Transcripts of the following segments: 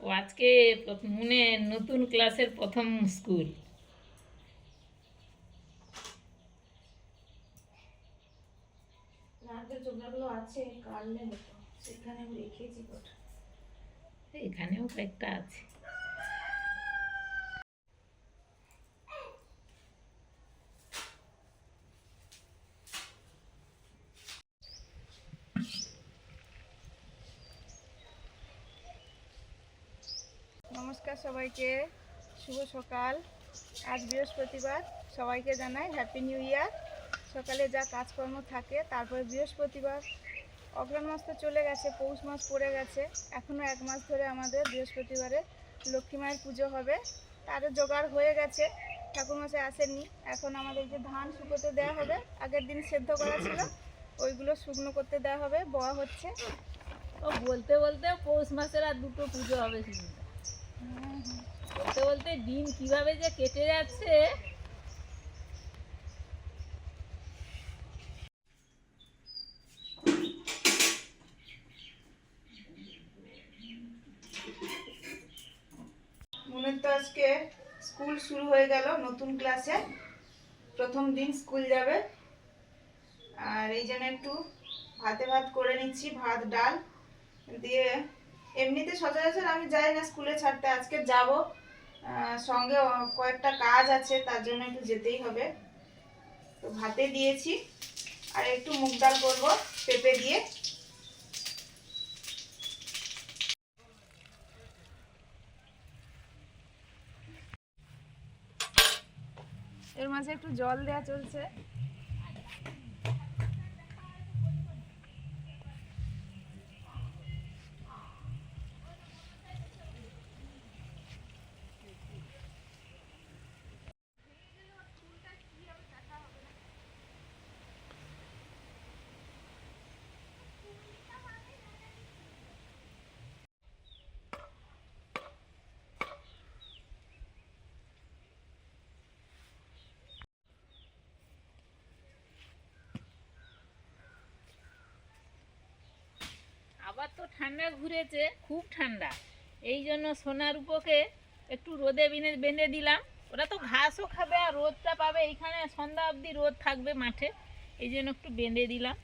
ও আজকে মনে নতুন ক্লাসের প্রথম স্কুল। আছে সেখানে রেখেছি এখানেও কয়েকটা আছে। নমস্কার সবাইকে। শুভ সকাল। আজ বৃহস্পতিবার। সবাইকে জানাই হ্যাপি নিউ ইয়ার সকালে যা কাজকর্ম থাকে, তারপর বৃহস্পতিবার। অগ্রহণ মাস তো চলে গেছে, পৌষ মাস পড়ে গেছে। এখনও এক মাস ধরে আমাদের বৃহস্পতিবারে লক্ষ্মী মায়ের পুজো হবে। তারও জোগাড় হয়ে গেছে। ঠাকুরমশাই আসেননি। এখন আমাদের যে ধান শুকোতে দেওয়া হবে, আগের দিন সেদ্ধ করা ছিল, ওইগুলো শুকনো করতে দেওয়া হবে, বয়া হচ্ছে। ও বলতে বলতে পৌষ মাসের আর দুটো পুজো হবে সুনিতা বলতে বলতে দিন কীভাবে যে কেটে যাচ্ছে? মনের তো আজকে স্কুল শুরু হয়ে গেল, নতুন ক্লাসে। প্রথম দিন স্কুল যাবে। আর এই জন্য একটু ভাতে ভাত করে নিচ্ছি, ভাত, ডাল। দিয়ে এমনিতে সচরাচর আমি যাই না স্কুলে ছাড়তে, আজকে যাব। সঙ্গে কয়েকটা কাজ আছে, তার জন্য একটু যেতেই হবে। তো ভাতে দিয়েছি, আর একটু মুগ ডাল করব, পেঁপে দিয়ে। এর মাঝে একটু জল দেয়া চলছে। আবার তো ঠান্ডা ঘুরেছে, খুব ঠান্ডা। এই জন্য সোনার উপকে একটু রোদে বিনে বেঁধে দিলাম। ওরা তো ঘাসও খাবে আর রোদটা পাবে। এইখানে সন্ধ্যা অবধি রোদ থাকবে মাঠে। এই জন্য একটু বেঁধে দিলাম।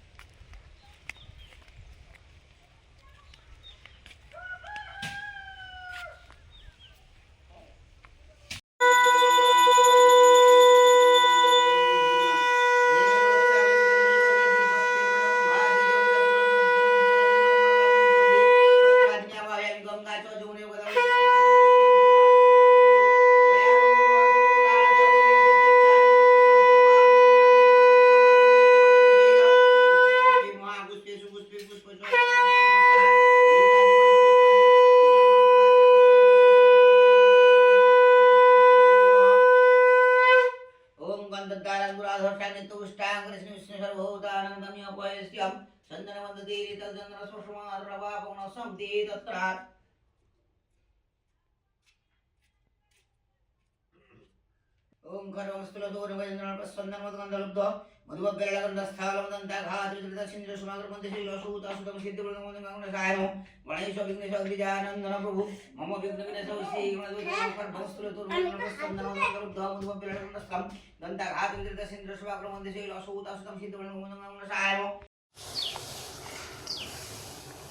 तदेव तदन्द्र सुषमा प्रभापुण शब्दे तत्रात् ओङ्करवस्तुलदोरभयन्द्रणप्रस्पन्दनमदगन्धलब्ध मधुवग्गलगन्धस्थालमदन्ताघातृतसिन्द्रसुमाकृपन्धशीलसूतासुतमसिद्धगुणमोदगुणसायनो गणेशविघ्नेशविजानन्दन प्रभु मम विघ्नविनाशौस्यैकमदोरभयन्द्रणप्रस्पन्दनमदगन्धलब्ध मधुवग्गलगन्धस्थं दन्ताघातृतसिन्द्रसुमाकृपन्धशीलसूतासुतमसिद्धगुणमोदगुणसायनो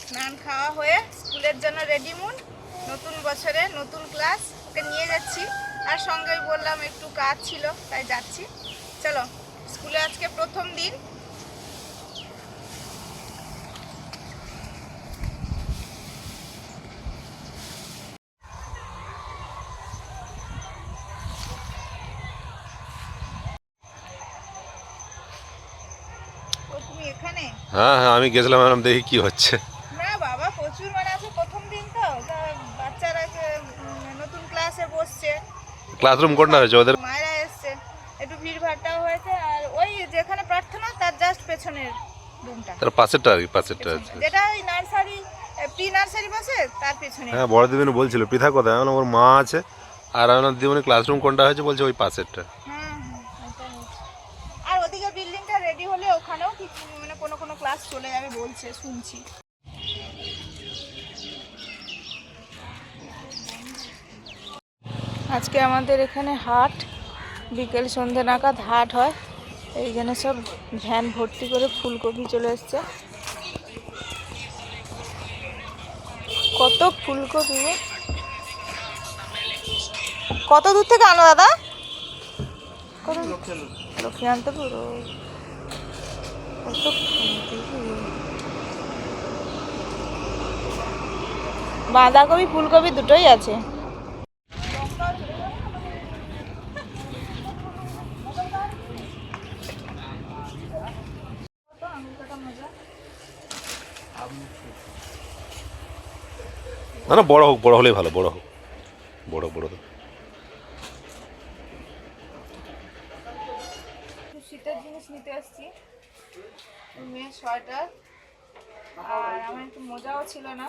স্নান খাওয়া হয়ে স্কুলের জন্য রেডি মুন নতুন বছরে নতুন ক্লাস ওকে নিয়ে যাচ্ছি। আর সঙ্গে বললাম একটু কাজ ছিল, তাই যাচ্ছি। চলো, স্কুলে আজকে প্রথম দিন। হ্যাঁ হ্যাঁ আমি গেছিলাম দেখি কি হচ্ছে না বাবা প্রচুর মানে আছে প্রথম দিন তো তা বাচ্চারা যে, উম, নতুন ক্লাসে বসছে ক্লাসরুম কোনটা হয়েছে ওদের? মায়েরা এসছে একটু ভিড় ভাড়টাও হয়েছে আর ওই যেখানে প্রার্থনা তার জাস্ট পেছনের রুমটা তার পাশেরটা আর কি পাশেরটা আছে। যেটা ওই নার্সারি প্রি নার্সারি বসে তার পেছনে। হ্যাঁ বড় দিদিমণি বলছিল পৃথা কোথায়? এখন ওর মা আছে। আর আমার দিদিমণি ক্লাসরুম কোনটা হয়েছে বলছে ওই পাশেরটা। হ্যাঁ হ্যাঁ আর ওদিকে বিল্ডিংটা রেডি হলে ওখানেও কি মানে কোনো কোনো ক্লাস চলে যাবে বলছে শুনছি। আজকে আমাদের এখানে হাট, বিকেল সন্ধে নাগাদ হাট হয়। এইখানে সব ভ্যান ভর্তি করে ফুলকপি চলে এসছে। কত ফুলকপি কত দূর থেকে আনো দাদা? কত লক্ষ্মীকান্তপুর ও। কত ফুলকপি বাঁধাকপি, ফুলকপি দুটোই আছে। না না, বড় হোক, বড় হলেই ভালো, বড় হোক। বড় বড় হোক। শীতের জিনিস নিতে মেয়ের সোয়েটার। আর আমার একটু ছিল না।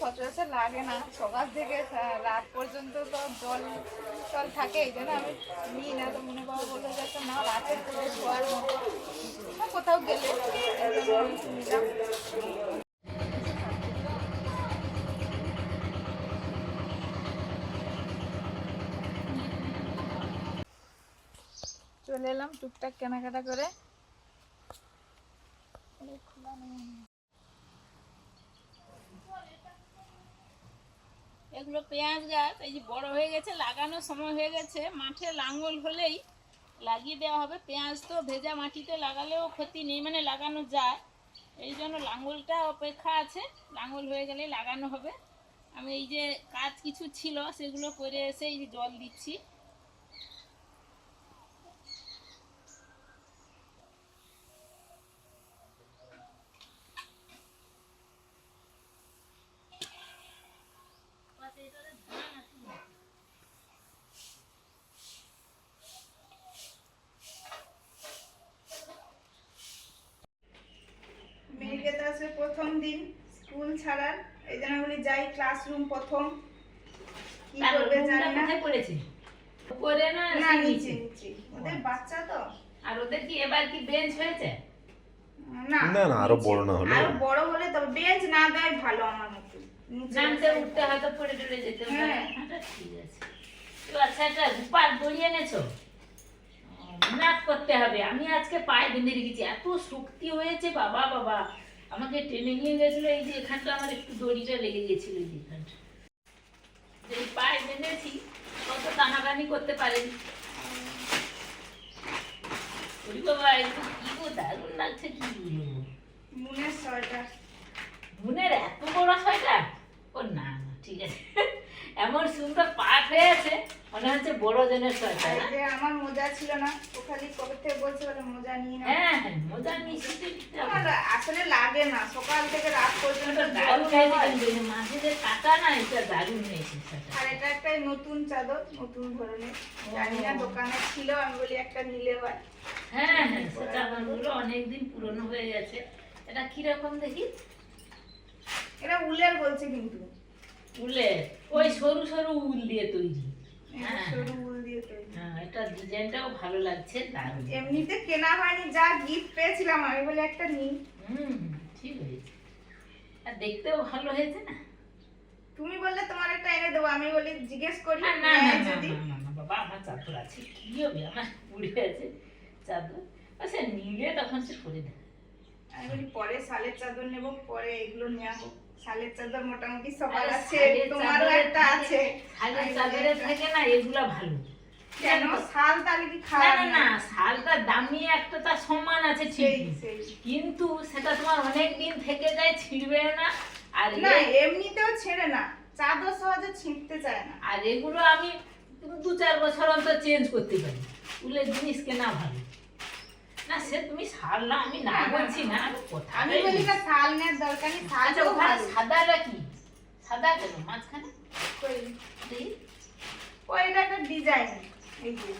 সচরাচর লাগে না। সকাল থেকে রাত পর্যন্ত তো জল আমি মনে একটা না রাতের কোথাও গেলে এই জন্য আমি একটু নিলাম চলে এলাম টুকটাক কেনাকাটা করে। এগুলো পেঁয়াজ গাছ, এই যে বড় হয়ে গেছে, লাগানোর সময় হয়ে গেছে। মাঠে লাঙ্গল হলেই লাগিয়ে দেওয়া হবে। পেঁয়াজ তো ভেজা মাটিতে লাগালেও ক্ষতি নেই মানে লাগানো যায়। এই জন্য লাঙ্গলটা অপেক্ষা আছে, লাঙ্গল হয়ে গেলে লাগানো হবে। আমি এই যে কাজ কিছু ছিল, সেগুলো করে এসে এই জল দিচ্ছি। তো আজকে প্রথম দিন স্কুল ছাড়ার এই জন্য বলি যাই ক্লাসরুম প্রথম। কি করবে জানি না। কোথায় পড়েছে? উপরে না না নিচে নিচে? নিচে। ওদের বাচ্চা তো। আর ওদের কি এবার কি বেঞ্চ হয়েছে? না না আরও বড় না হলে আরও বড় হলে তবে বেঞ্চ না দেয় ভালো আমার মতো। নিচে নামতে উঠতে হয়তো পড়ে টড়ে যেতে পারে। হ্যাঁ। আচ্ছা, ঠিক আছে। তো আচ্ছা একটা রূপার দড়ি এনেছো? নাক করতে হবে। আমি আজকে পায়ে বেঁধে রেখেছি। এত শক্তি হয়েছে বাবা বাবা। আমাকে টেনে নিয়ে গেছিল, এই যে এখানটা আমার একটু দড়িটা লেগে গেছিল এই এখানটা। পায়ে বেঁধেছি কত টানাটানি করতে পারেনি। বাবা একটু কি গো দারুণ লাগছে, কি বলব মুনের সোয়েটার বোনের এত বড় সোয়েটার ও না না ঠিক আছে এমন সুন্দর পাট হয়ে আছে মনে হচ্ছে বড় জনের সোয়েটার যে আমার মোজা ছিল না ও খালি কবে থেকে বলছে বলে মোজা নিয়ে না হ্যাঁ হ্যাঁ মোজা আমার আসলে লাগে না সকাল থেকে রাত পর্যন্ত জল যে কাটা না এটা দারুণ হয়েছে আর এটা একটা নতুন চাদর নতুন ধরনের। জানি না দোকানে ছিল আমি বলি একটা নিলে হয়। হ্যাঁ হ্যাঁ সেটা আমারগুলো অনেকদিন পুরনো হয়ে গেছে। এটা কীরকম দেখি? এটা উলের বলছে কিন্তু। উলের ওই সরু সরু উল দিয়ে তৈরি। হ্যাঁ হ্যাঁ এটা ডিজাইনটাও ভালো লাগছে এমনিতে কেনা হয়নি যা গিফট পেয়েছিলাম আমি বলি একটা নিই। হুম ঠিক হয়েছে আর দেখতেও ভালো হয়েছে না তুমি বললে তোমার একটা এনে দেবো আমি বলি জিজ্ঞেস করি না না যদি। বাবা আমার চাদর আছে কি হবে? আমার পুড়ে আছে চাদর। আচ্ছা নিলে তখন সে করে দেয় আমি বলি পরে শালের চাদর নেব পরে এগুলো নেওয়া হোক। শালের চাদর মোটামুটি সবার আছে তোমারও একটা আছে। শালের একটা- থেকে না এগুলা ভালো। কেন? শাল তাহলে কি খারাপ না না শালটা দামি একটা তার সমান আছে ঠিক কিন্তু সেটা তোমার অনেক দিন থেকে যায় ছিঁড়বে না আর না এমনিতেও ছেড়ে না। চাদর সহজে ছিঁড়তে চায় না। আর এগুলো আমি দু চার বছর অন্তর চেঞ্জ করতে পারি। উলের জিনিস কেনা ভালো। না সে তুমি শাল না আমি না বলছি না আমি কথা আমি বলি না শাল নেওয়ার দরকার নেই শাল আচ্ছা ওখানে সাদাটা কি? সাদা কেন? মাঝখানে? দেখি ওইটা একটা ডিজাইন। এই যে।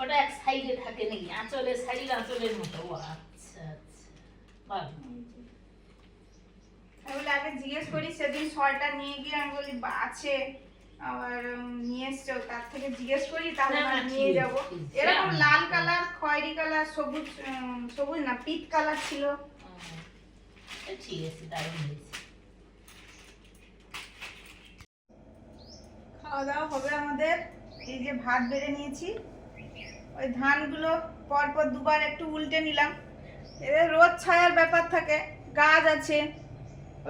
ওটা এক সাইডে থাকে নাকি? আঁচলের শাড়ির আঁচলের মতো। ও আচ্ছা আচ্ছা। ভালো। বলি আগে জিজ্ঞেস করি সেদিন শলটা নিয়ে গিয়ে আমি বলি বা আছে। আবার নিয়ে এসছো তার থেকে জিজ্ঞেস করি তাহলে নিয়ে যাব। এরকম লাল কালার খয়েরি কালার সবুজ সবুজ না পিট কালার ছিল। ঠিক আছে দারুণ খাওয়া দাওয়া হবে আমাদের। এই যে ভাত বেড়ে নিয়েছি। ওই ধানগুলো পরপর দুবার একটু উল্টে নিলাম। এদের রোদ ছায়ার ব্যাপার থাকে গাছ আছে।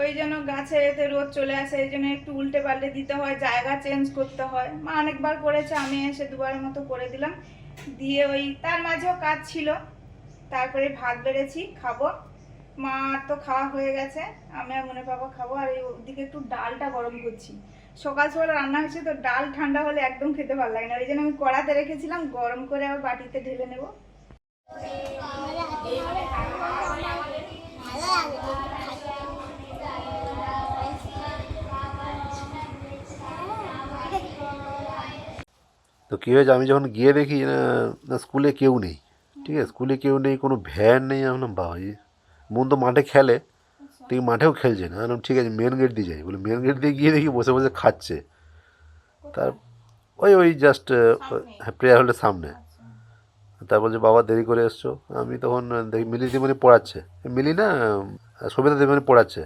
ওই জন্য গাছে এতে রোদ চলে আসে, এই জন্য একটু উল্টে পাল্টে দিতে হয়, জায়গা চেঞ্জ করতে হয়। মা অনেকবার করেছে, আমি এসে দুবারের মতো করে দিলাম। দিয়ে ওই তার মাঝেও কাজ ছিল, তারপরে ভাত বেড়েছি, খাব। মা তো খাওয়া হয়ে গেছে, আমি আর মনে পাবো খাব, আর ওদিকে একটু ডালটা গরম করছি। সকাল সকাল রান্না হয়েছে তো ডাল ঠান্ডা হলে একদম খেতে ভালো লাগে না ওই জন্য আমি কড়াতে রেখেছিলাম, গরম করে আবার বাটিতে ঢেলে নেব। তো কী হয়েছে? আমি যখন গিয়ে দেখি না স্কুলে কেউ নেই ঠিক আছে? স্কুলে কেউ নেই কোনো ভ্যান নেই। আমি বললাম বাবা মন তো মাঠে খেলে ঠিক মাঠেও খেলছে না। আমি ঠিক আছে মেন গেট দিয়ে যাই। বলে মেন গেট দিয়ে গিয়ে দেখি বসে বসে খাচ্ছে। তার ওই ওই জাস্ট হ্যাঁ প্রেয়ার হলের সামনে। তারপর যে বাবা দেরি করে এসছো। আমি তখন দেখি মিলি দিদিমণি পড়াচ্ছে। মিলি না সবিতা দিদিমণি পড়াচ্ছে।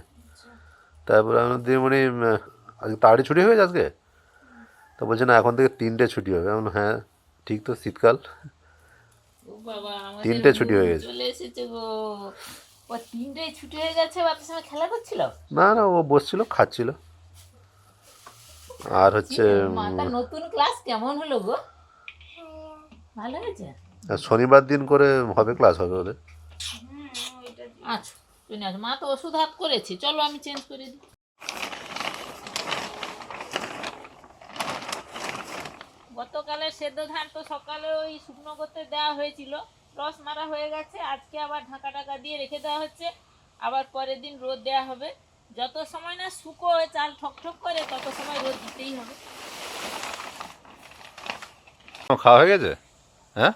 তারপর আমার দিদিমণি আজকে তাড়াতাড়ি ছুটি হয়ে গেছে আজকে? তো বলছে না এখন থেকে তিনটে ছুটি হবে। আমি হ্যাঁ ঠিক তো শীতকাল। ও বাবা তিনটে ছুটি হয়ে গেছে। ও তিনটেই ছুটি হয়ে গেছে সঙ্গে খেলা করছিল? না না ও বসছিল খাচ্ছিল। আর হচ্ছে নতুন ক্লাস কেমন হলো গো? ভালো হয়েছে? শনিবার দিন করে হবে ক্লাস হবে ওদের। আচ্ছা মা তো ওষুধ হাত করেছি। চলো আমি চেঞ্জ করে দিই। গতকালের সেদ্ধ ধান তো সকালে ওই শুকনো করতে দেওয়া হয়েছিল। রস মারা হয়ে গেছে, আজকে আবার ঢাকা টাকা দিয়ে রেখে দেওয়া হচ্ছে। আবার পরের দিন রোদ দেওয়া হবে। যত সময় না শুকোয় চাল ঠক ঠক করে, তত সময় রোদ দিতেই হবে। খাওয়া হয়ে গেছে? হ্যাঁ?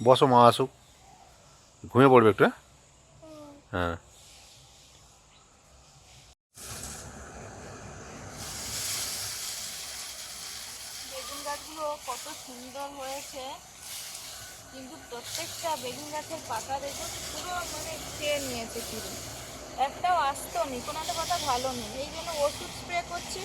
বসো মা, আসুক। ঘুমিয়ে পড়বে একটু হ্যাঁ? গাছগুলো কত সুন্দর হয়েছে। কিন্তু প্রত্যেকটা বেগুন গাছের পাতা দেখো, পুরো মানে খেয়ে নিয়েছে পুরো একটাও আসতো নি, কোনো একটা পাতা ভালো নেই। এই জন্য ওষুধ স্প্রে করছি।